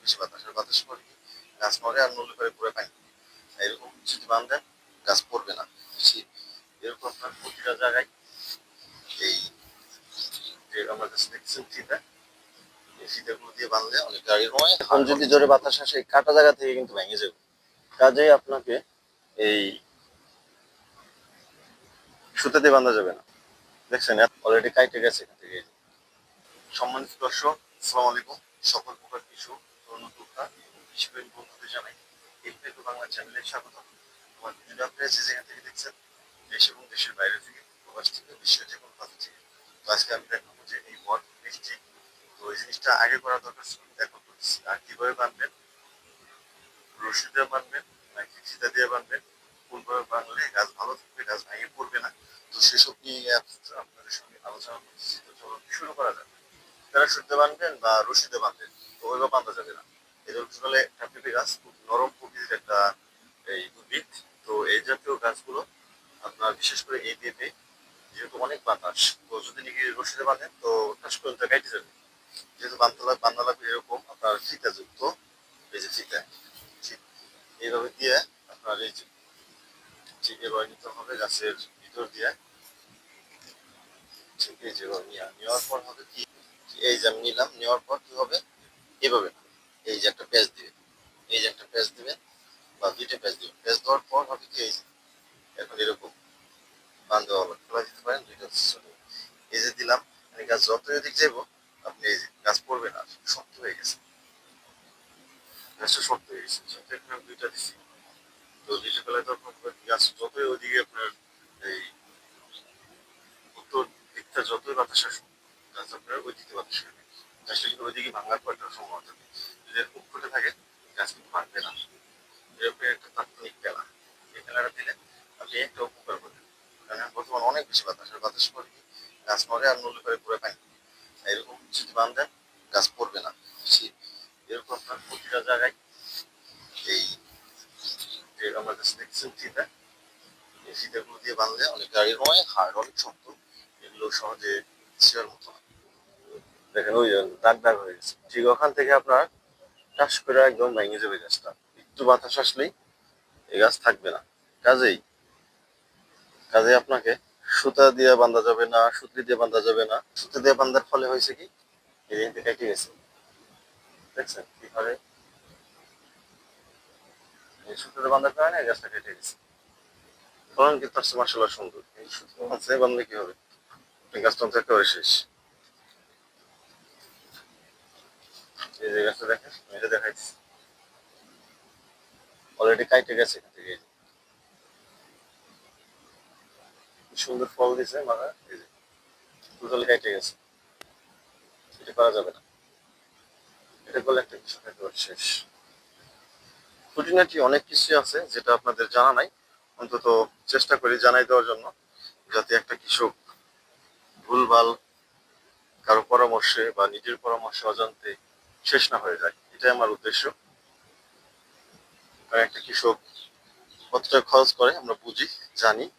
বেশি বাতাস আর বাতাস কি গাছ মরে আর নলে করে পুরো পানি এরকম যদি বাঁধেন, গাছ পড়বে না। এরকম আপনার প্রতিটা জায়গায় এই যে আমার কাছে দেখছেন ফিতা এই ফিতাগুলো দিয়ে বাঁধলে অনেক গাড়ি হয় এখন যদি জোরে বাতাস আসে, এই কাটা জায়গা থেকে কিন্তু ভেঙে যাবে। কাজেই আপনাকে এই সুতা দিয়ে বাঁধা যাবে না। দেখছেন অলরেডি কাইটে গেছে এখান থেকে। সম্মানিত দর্শক, আসসালামু আলাইকুম। সকল প্রকার কিছু স্বাগত। আমার থেকে দেখছেন, দেশ এবং দেশের বাইরে থেকে বিশ্বের যে থেকে। আমি যে এই তো এই জিনিসটা আগে করা দরকার দিয়ে দিয়ে কোনভাবে গাছ ভালো থাকবে, গাছ পড়বে না? তো সেসব নিয়ে আপনাদের সঙ্গে আলোচনা করতেছি। শুরু করা যাক। তারা শুদ্ধ বানবেন বা রশিদে বানবেন? ওইভাবে বাঁধা যাবে না। আসলে একটা পেঁপে গাছ, খুব নরম প্রকৃতির একটা এই উদ্ভিদ। তো এই জাতীয় গাছগুলো আপনার বিশেষ করে এই পেঁপে, যেহেতু অনেক বাতাস, তো যদি নাকি রশিদে বাঁধেন তো ঠাস করে তো গাইতে যাবে। যেহেতু বান্ধা লাগ বান্ধা এরকম, আপনার ফিতা যুক্ত, এই যে ফিতা, ঠিক এইভাবে দিয়ে আপনার এই যে ঠিক এবার নিতে হবে গাছের ভিতর দিয়ে। ঠিক এই যে নেওয়ার পর হবে কি? এই যে আমি নিলাম, নেওয়ার পর কি হবে? এভাবে না এই যে একটা পেঁচ দিবে, এই যে একটা পেঁচ দিবে বা দুইটা পেঁচ দিবে। পেঁচ দেওয়ার পর হবে কি, এই এখন এরকম বান্ধব হবে খোলা দিতে পারেন, দুইটা এই যে দিলাম মানে গাছ যত এদিক যাব আপনি এই যে গাছ পড়বে না শক্ত হয়ে গেছে। গাছটা শক্ত হয়ে গেছে সেটা এখানে দুইটা দিচ্ছি তো দিতে গেলে তো আপনার গাছ যতই ওইদিকে আপনার এই উত্তর দিকটা যতই বাতাস আসুক, গাছ আপনার ওই দিকে বাতাস গাছটা কিন্তু ওইদিকে ভাঙার পর একটা সম্ভাবনা থাকে যদি এরকম ফুটে থাকে গাছ কিন্তু ভাঙবে না। এরকম একটা তাৎক্ষণিক খেলা এই খেলাটা দিলে আপনি একটা উপকার করবেন। কারণ বর্তমানে অনেক বেশি বাতাস বাতাস পরে কি গাছ মরে আর নলে করে পুরো পানি। এরকম যদি বাঁধেন গাছ পড়বে না। এরকম আপনার প্রতিটা জায়গায় এই যে আমার কাছে দেখছেন ফিতা, এই ফিতাগুলো দিয়ে বাঁধলে অনেক গাড়ি নয় হাড় অনেক শক্ত। এগুলো সহজে ছিঁড়ার মতো না। দেখেন, ওই দাগ দাগ হয়ে গেছে। ঠিক ওখান থেকে আপনার টাস করে একদম ভেঙে যাবে গাছটা। একটু বাতাস আসলেই এই গাছ থাকবে না। কাজেই কাজেই আপনাকে সুতা দিয়ে বাঁধা যাবে না, সুতলি দিয়ে বাঁধা যাবে না। সুতা দিয়ে বাঁধার ফলে হয়েছে কি? এই যে কেটে গেছে। দেখছেন কীভাবে? এই সুতোতে বাঁধার কারণে গাছটা কেটে গেছে। ফলন কিন্তু আসছে মার্শাল্লাহ সুন্দর। এই সুতো বাঁধলে কি হবে? গাছটা একেবারে শেষ। অলরেডি কাইটে গেছে এটা একটা খুঁটিনাটি অনেক কিছু আছে যেটা আপনাদের জানা নাই। অন্তত চেষ্টা করি জানাই দেওয়ার জন্য, যাতে একটা কৃষক ভুলভাল কারও পরামর্শে বা নিজের পরামর্শে অজান্তে শেষ না হয়ে যায়। এটাই আমার উদ্দেশ্য। কারণ একটা কৃষক কতটা খরচ করে আমরা বুঝি, জানি।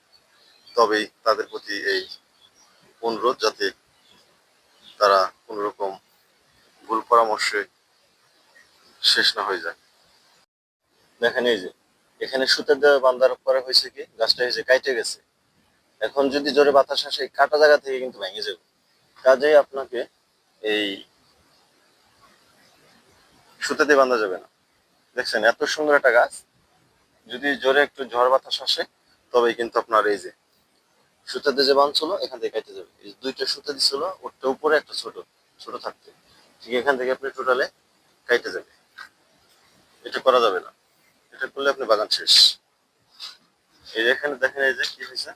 তবেই তাদের প্রতি এই অনুরোধ যাতে তারা কোনো রকম ভুল পরামর্শে শেষ না হয়ে যায়। দেখেন এই যে, এখানে সুতা দেওয়া বান্ধার পরে হয়েছে কি, গাছটা হয়েছে কাইটে গেছে। এখন যদি জোরে বাতাস আসে কাটা জায়গা থেকে কিন্তু ভেঙে যাবে। কাজেই আপনাকে এই সুতা দিয়ে বাঁধা যাবে না। দেখছেন, এত সুন্দর একটা গাছ। যদি জোরে একটু ঝড় বাতাস আসে, তবেই কিন্তু আপনার এই যে সুতাতে যে বাঁধ ছিল, এখান থেকে কেটে যাবে। এই দুইটা সুতা দিছিল ওটা উপরে একটা ছোট ছোট থাকতে। ঠিক এখান থেকে আপনি টোটালে কেটে যাবে। এটা করা যাবে না। এটা করলে আপনি বাগান শেষ। এই এখানে দেখেন, এই যে কি হয়েছে?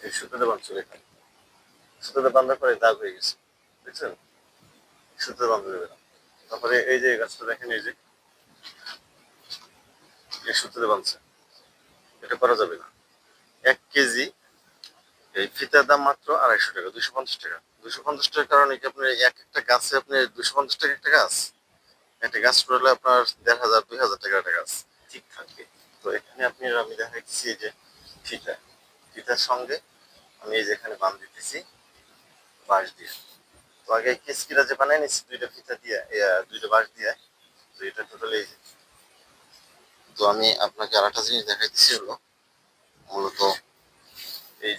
এই সুতাতে বাঁধছিল এখানে। সুতাতে বাঁধার পরে দাগ হয়ে গেছে। দেখছেন? সুতাতে বাঁধা যাবে না তারপরে এই যে গাছটা দেখেন এই যে এই সুতাতে বাঁধছে। এটা করা যাবে না। এক কেজি এই ফিতার দাম মাত্র আড়াইশো টাকা দুশো পঞ্চাশ টাকা। দুশো পঞ্চাশ টাকার কারণে কি আপনি এক একটা গাছে আপনি দুশো পঞ্চাশ টাকা একটা গাছ? একটা গাছ করলে আপনার দেড় হাজার দুই হাজার টাকার একটা গাছ। ঠিক থাকবে তো এখানে আপনি আমি দেখাচ্ছি যে ফিতা। ফিতার সঙ্গে আমি এই যে এখানে বাঁধ দিতেছি বাঁশ দিয়ে। তো আগে কেসকিরা যে বানাই নিচ্ছি দুইটা ফিতা দিয়ে দুইটা বাঁশ দিয়ে, তো এটা টোটালি তো আমি আপনাকে আর একটা জিনিস দেখাইতেছি হলো, মূলত এই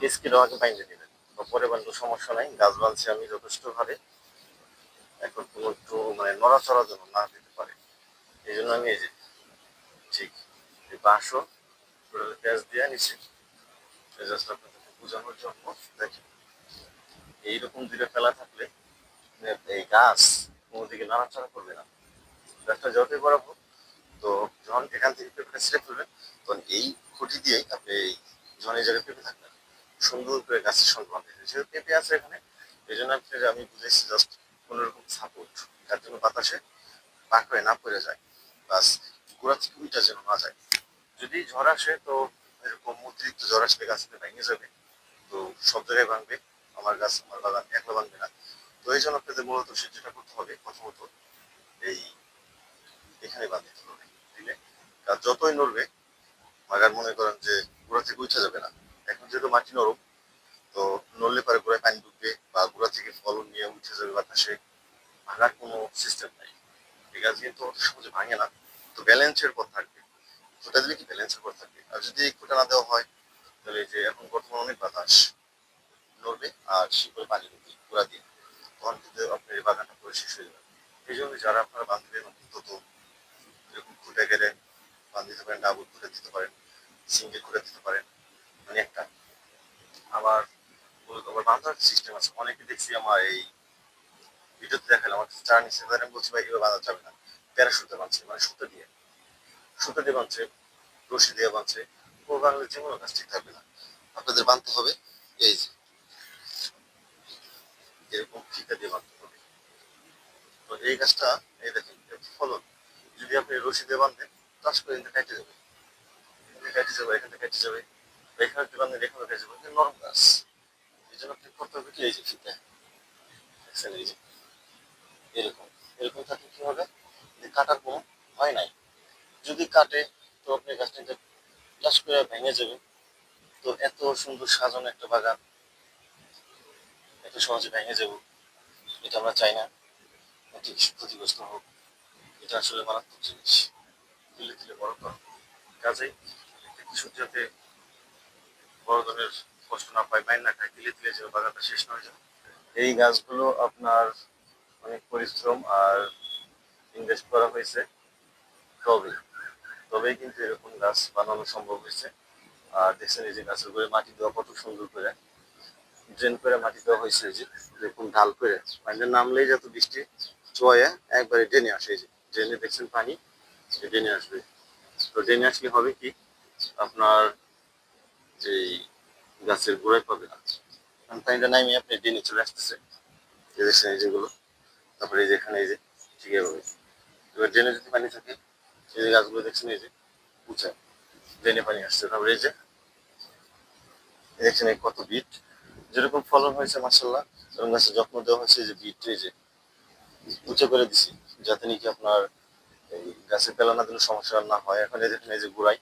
কেসকিরা আগে বাইন্দে নেবেন তো পরে বান্ধব সমস্যা নাই, গাছ বাঁধছি আমি যথেষ্ট ভাবে। এখন কোনো একটু মানে নড়াচড়ার জন্য না দিতে পারে। এই জন্য আমি এই যে, ঠিক এই বাঁশও টোটাল পেঁয়াজ দিয়ে নিচ্ছি জাস্ট আপনাদেরকে বোঝানোর জন্য দেখেন। এইরকম দুইটা ফেলা থাকলে মানে এই গাছ কোনো দিকে নাড়াচাড়া করবে না। গাছটা যতই বরাবর তো যখন এখান থেকে পেঁপেটা ছিঁড়ে ফেলবেন তখন এই খুঁটি দিয়েই আপনি এই যখন এই জায়গায় পেঁপে থাকবেন সুন্দর করে গাছের বাঁধতে হবে। যেহেতু পেঁপে আছে এখানে, এই জন্য আমি বুঝেছি জাস্ট কোনো রকম সাপোর্ট তার জন্য বাতাসে পাক হয়ে না পড়ে যায়, বাস গোড়া থেকে উইটা যেন না যায়। যদি ঝড় আসে, তো এরকম অতিরিক্ত ঝড় আসলে গাছটা ভেঙে যাবে, তো সব জায়গায় ভাঙবে। আমার গাছ আমার বাগান একলা ভাঙবে না। তো এই জন্য আপনাদের মূলত সে যেটা করতে হবে, প্রথমত এই এখানে হবে দিলে। গাছ যতই নড়বে বাগান মনে করেন যে গোড়া থেকে উঠে যাবে না। এখন যেহেতু মাটি নরম, তো নড়লে পরে গোড়ায় পানি ঢুকবে বা গোড়া থেকে ফলন নিয়ে উঠে যাবে বাতাসে, ভাঙার কোনো সিস্টেম নাই। এই গাছ কিন্তু অত সহজে ভাঙে না। তো ব্যালেন্সের পর থাকবে। ফোটা দিলে কি ব্যালেন্সের পর থাকবে? আর যদি ফোটা না দেওয়া হয়, তাহলে যে এখন বর্তমানে অনেক বাতাস। নড়বে আর শিকড়ে পানি ঢুকবে গোড়া দিয়ে তখন কিন্তু আপনার এই বাগানটা পুরো শেষ হয়ে যাবে। এই জন্য যারা আপনারা বান্ধবেন অন্তত এরকম খুঁটে গেলে বাঁধ দিতে পারেন ডাবল খুঁটে দিতে পারেন সিঙ্গেল খুঁটে দিতে পারেন মানে একটা। আবার আবার বাঁধার সিস্টেম আছে, অনেকে দেখছি আমার এই ভিডিওতে দেখালাম আমার চার নিচে তাদের আমি বলছি, ভাই, এভাবে বাঁধা যাবে না। প্যারাশুটে বাঁধছে মানে সুতো দিয়ে। সুতো দিয়ে বাঁধছে, রশি দিয়ে বাঁধছে। ও বাংলা যে কোনো কাজ ঠিক থাকবে না। আপনাদের বাঁধতে হবে, এই যে। এরকম ফিতা দিয়ে বাঁধতে হবে। তো এই গাছটা, এই দেখেন ফলন। যদি আপনি রশি দিয়ে বাঁধেন চাষ করে কিন্তু কেটে যাবে। এখানে কেটে যাবে, এখানে কেটে যাবে এখানে যদি বাঁধেন এখানে কেটে যাবে। এটা নরম গাছ। এই জন্য আপনি করতে হবে কি? এই যে ফিতা। দেখছেন, এই যে। এরকম। এরকম থাকলে কি হবে? যে কাটার কোনো ভয় নাই। যদি কাটে, তো আপনি গাছটা চাষ করে ভেঙে যাবে তো এত সুন্দর সাজানো একটা বাগান। এত সহজে ভেঙে যাব। এটা আমরা চাই না। এটি ক্ষতিগ্রস্ত হোক। এটা আসলে মারাত্মক জিনিস। দিলে দিলে বড় কর। কাজেই কৃষক যাতে বড় ধরনের কষ্ট না পায়, মাইন না খায় দিলে দিলে যে বাগানটা শেষ না হয়ে যায় এই গাছগুলো আপনার অনেক পরিশ্রম আর ইনভেস্ট করা হয়েছে। তবে তবেই কিন্তু এরকম গাছ বানানো সম্ভব হয়েছে। আর দেখছেন এই যে গাছের করে মাটি দেওয়া কত সুন্দর করে। ড্রেন করে মাটি দেওয়া হয়েছে যে দেখুন ঢাল করে। পানিটা নামলেই যত বৃষ্টি চয়ে একবারে ড্রেনে আসে যে। ড্রেনে দেখছেন পানি ড্রেনে আসবে। তো ড্রেনে আসলে হবে কি? আপনার এই গাছের গোড়ায় পাবে না। কারণ পানিটা নামিয়ে আপনি ড্রেনে চলে আসতেছে। এই দেখছেন এই যেগুলো। তারপরে এই যে এখানে এই যে, ঠিক এভাবে। এবার ড্রেনে যদি পানি থাকে, এই যে গাছগুলো দেখছেন এই যে, উঁচা। ড্রেনে পানি আসছে। তারপরে এই যে দেখছেন কত বিট যেরকম ফলন হয়েছে মাসাল্লাহ এরকম গাছের যত্ন দেওয়া হয়েছে যে বিট যে, উঁচু করে দিছি, যাতে নাকি আপনার এই গাছের পেলানা দিলে সমস্যা না হয়। এখন এই এই যে গোড়াই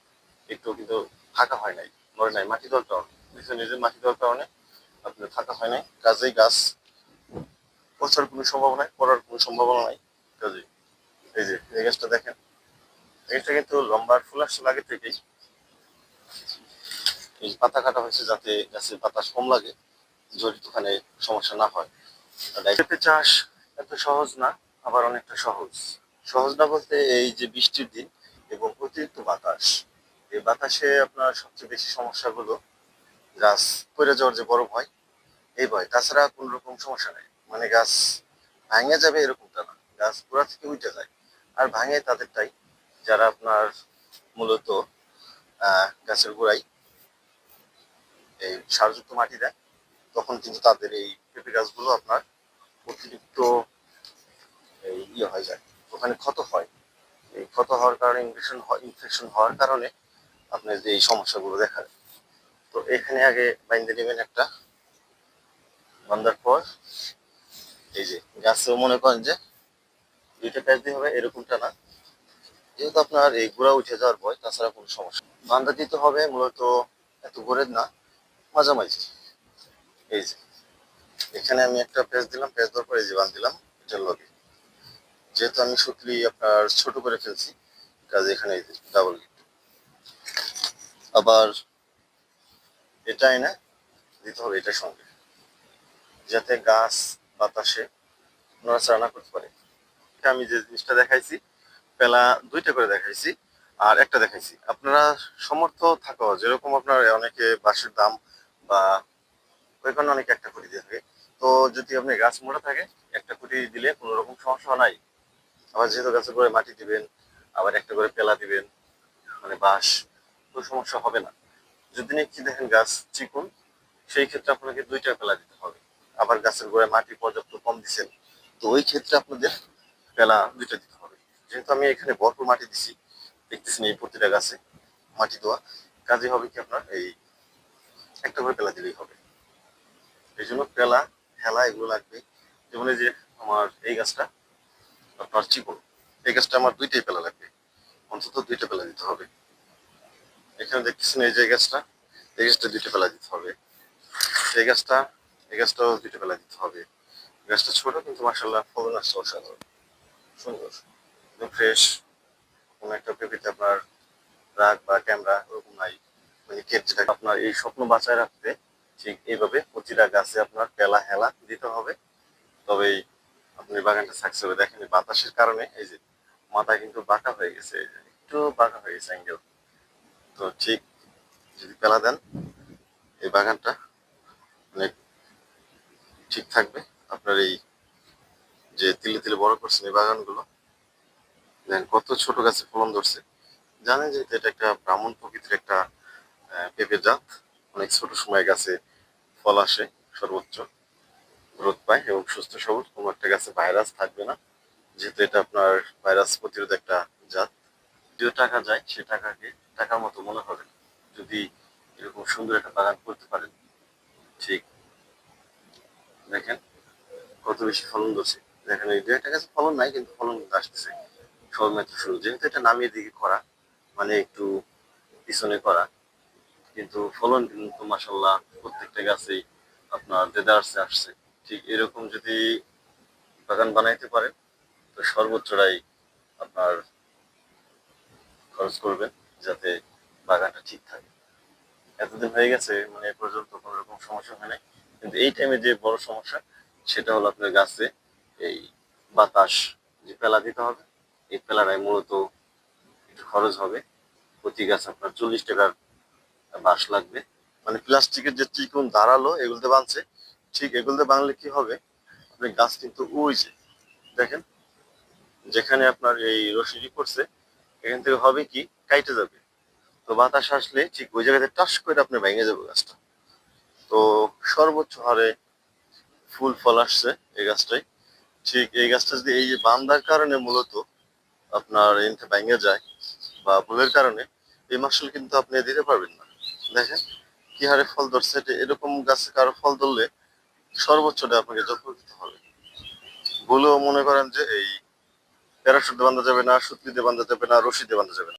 একটু কিন্তু ফাঁকা হয় নাই, মরে নাই, মাটি দেওয়ার কারণে। দেখছেন যে মাটি দেওয়ার কারণে আপনার ফাঁকা হয় নাই। কাজেই গাছ পচার কোনো সম্ভাবনা পড়ার কোনো সম্ভাবনা নাই। কাজেই এই যে, এই গাছটা দেখেন এটা কিন্তু লম্বার ফুল আসছে আগে থেকেই। এই পাতা কাটা হয়েছে যাতে গাছের বাতাস কম লাগে। জড়িত ওখানে সমস্যা না হয়। পেঁপে চাষ এত সহজ না, আবার অনেকটা সহজ। সহজ না বলতে এই যে বৃষ্টির দিন এবং অতিরিক্ত বাতাস, এই বাতাসে আপনার সবচেয়ে বেশি সমস্যাগুলো গাছ পড়ে যাওয়ার যে বড় ভয় এই ভয়। তাছাড়া কোন রকম সমস্যা নেই। মানে গাছ ভাঙে যাবে এরকমটা না। গাছ গোড়া থেকে উঠে যায়। আর ভাঙে তাদেরটাই যারা আপনার মূলত গাছের গোড়ায় এই সারযুক্ত মাটি দেয়। তখন কিন্তু তাদের এই পেঁপে গাছগুলো আপনার অতিরিক্ত ইয়ে হয়ে যায়, ওখানে ক্ষত হয়। এই ক্ষত হওয়ার কারণে ইনফেকশন ইনফেকশন হওয়ার কারণে আপনার যে এই সমস্যাগুলো দেখা দেয়। তো এখানে আগে বাইন্দে নেবেন একটা, বান্ধার পর এই যে গাছেও মনে করেন যে দুইটা প্যাচ দিয়ে হবে, এরকমটা না। যেহেতু আপনার এই গোড়া উঠে যাওয়ার ভয়, তাছাড়া কোনো সমস্যা। বান্ধা দিতে হবে, মূলত এত গোড়ের না, মাঝামাঝি। এই যে, এখানে আমি একটা পেজ দিলাম, পেজ দেওয়ার পরে জীবান দিলাম এটার লগে যেহেতু আমি সুতলি আপনার ছোট করে ফেলছি কাজে এখানে ডাবল আবার এটা এনে দিতে হবে এটার সঙ্গে, যাতে গাছ বাতাসে নড়াচড়া করতে পারে। এটা আমি যে জিনিসটা দেখাইছি, পেলা দুইটা করে দেখাইছি, আর একটা দেখাইছি। আপনারা সমর্থ থাকো, যেরকম আপনার অনেকে বাঁশের দাম বা ওইখানে অনেকে একটা কুটি দিয়ে থাকে। তো যদি আপনি গাছ মোটা থাকে, একটা কুটি দিলে কোনো রকম সমস্যা নাই। আবার যেহেতু গাছের করে মাটি দিবেন, আবার একটা করে পেলা দিবেন মানে বাঁশ তো সমস্যা হবে না। যদি নাকি দেখেন গাছ চিকুন, সেই ক্ষেত্রে আপনাকে দুইটা পেলা দিতে হবে। আবার গাছের গোড়ায় মাটি পর্যাপ্ত কম দিচ্ছেন তো ওই ক্ষেত্রে আপনাদের পেলা দুইটা দিতে হবে। যেহেতু আমি এখানে ভরপুর মাটি দিছি, দেখতেছেন এই প্রতিটা গাছে মাটি দেওয়া, কাজে হবে কি আপনার এই একটা করে পেলা দিলেই হবে। এই জন্য পেলা, হেলা এগুলো লাগবে। যেমন এই যে আমার এই গাছটা, আপনার চিকন, এই গাছটা আমার দুইটাই পেলা লাগবে। অন্তত দুইটা পেলা দিতে হবে। এখানে দেখতেছেন এই যে গাছটা, এই গাছটা দুইটা পেলা দিতে হবে। এই গাছটা, এই গাছটাও দুইটা পেলা দিতে হবে। গাছটা ছোট, কিন্তু মাসাল্লাহ ফলন আসছে অসাধারণ। সুন্দর। একদম ফ্রেশ কোনো একটা পেপিতে আপনার রাগ বা ক্যামেরা ওরকম নাই। মানে কেট আপনার এই স্বপ্ন বাঁচায় রাখতে ঠিক এইভাবে প্রতিটা গাছে আপনার পেলা হেলা দিতে হবে। তবেই আপনি বাগানটা সাকসেস হবে। দেখেন বাতাসের কারণে এই যে মাথা কিন্তু বাঁকা হয়ে গেছে একটু বাঁকা হয়ে গেছে অ্যাঙ্গেল তো ঠিক যদি পেলা দেন, এই বাগানটা অনেক ঠিক থাকবে। আপনার এই যে তিলে তিলে বড় করছেন এই বাগানগুলো, দেখেন কত ছোট গাছে ফলন ধরছে। জানেন যে এটা একটা ব্রাহ্মণ প্রকৃতির একটা পেঁপে জাত। অনেক ছোট সময় গাছে, ফল আসে, সর্বোচ্চ গ্রোথ পায় এবং সুস্থ সবল। কোনো একটা গাছে ভাইরাস থাকবে না। যেহেতু এটা আপনার ভাইরাস প্রতিরোধ একটা জাত। যদিও টাকা যায়, সে টাকাকে টাকার মতো মনে হবে যদি এরকম সুন্দর একটা বাগান করতে পারেন, ঠিক। দেখেন কত বেশি ফলন ধরছে। দেখেন এই দু একটা গাছে ফলন নাই, কিন্তু ফলন কিন্তু আসতেছে। সবেমাত্র শুরু। যেহেতু এটা নামিয়ে দিকে করা মানে একটু পিছনে করা কিন্তু ফলন কিন্তু মাসাল্লাহ প্রত্যেকটা গাছেই আপনার দেদারসে আসছে। ঠিক এরকম যদি বাগান বানাইতে পারেন, তো সর্বোচ্চটাই আপনার খরচ করবেন যাতে বাগানটা ঠিক থাকে। এতদিন হয়ে গেছে মানে এ পর্যন্ত কোনো রকম সমস্যা হয় নাই। কিন্তু এই টাইমে যে বড় সমস্যা, সেটা হলো আপনার গাছে এই বাতাস যে পেলা দিতে হবে, এই পেলাটাই মূলত একটু খরচ হবে। প্রতি গাছ আপনার চল্লিশ টাকার বাঁশ লাগবে। মানে প্লাস্টিকের যে চিকন ধারালো, এগুলোতে বাঁধছে। ঠিক এগুলোতে বাঁধলে কি হবে? আপনার গাছ কিন্তু যে, দেখেন, যেখানে আপনার এই রশিটি করছে এখান থেকে হবে কি? কাইটে যাবে। তো বাতাস আসলে ঠিক ওই জায়গাতে টাস করে আপনি ভেঙে যাবে গাছটা। তো সর্বোচ্চ হারে ফুল ফল আসছে এই গাছটাই ঠিক এই গাছটা যদি এই যে বান্ধার কারণে মূলত আপনার এনতে ভেঙে যায় বা ভুলের কারণে, এই মাসুল কিন্তু আপনি দিতে পারবেন না। দেখেন কি হারে ফল ধরছে এরকম গাছে কারও ফল ধরলে সর্বোচ্চটা আপনাকে যত্ন দিতে হবে। ভুলেও মনে করেন যে এই প্যারাশুট দিয়ে বাঁধা যাবে না, সুতলি দিয়ে বাঁধা যাবে না, রশি দিয়ে বাঁধা যাবে না।